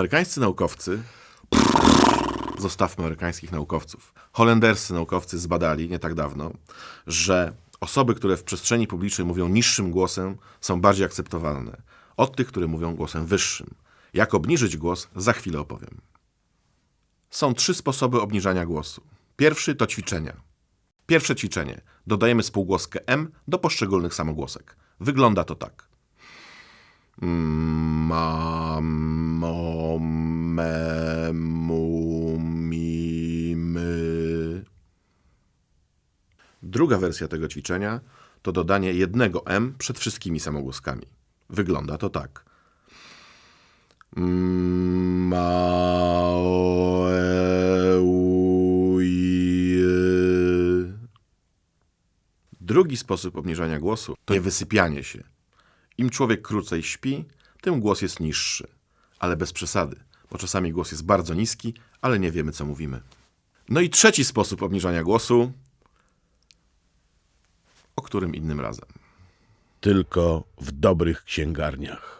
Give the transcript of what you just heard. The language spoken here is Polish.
Amerykańscy naukowcy, zostawmy amerykańskich naukowców, holenderscy naukowcy zbadali nie tak dawno, że osoby, które w przestrzeni publicznej mówią niższym głosem, są bardziej akceptowalne od tych, które mówią głosem wyższym. Jak obniżyć głos, za chwilę opowiem. Są trzy sposoby obniżania głosu. Pierwszy to ćwiczenia. Pierwsze ćwiczenie. Dodajemy spółgłoskę M do poszczególnych samogłosek. Wygląda to tak. Mamo, me, mu, mi, my. Druga wersja tego ćwiczenia to dodanie jednego M przed wszystkimi samogłoskami. Wygląda to tak. Drugi sposób obniżania głosu to niewysypianie się. Im człowiek krócej śpi, tym głos jest niższy. Ale bez przesady, bo czasami głos jest bardzo niski, ale nie wiemy, co mówimy. No i trzeci sposób obniżania głosu, o którym innym razem. Tylko w dobrych księgarniach.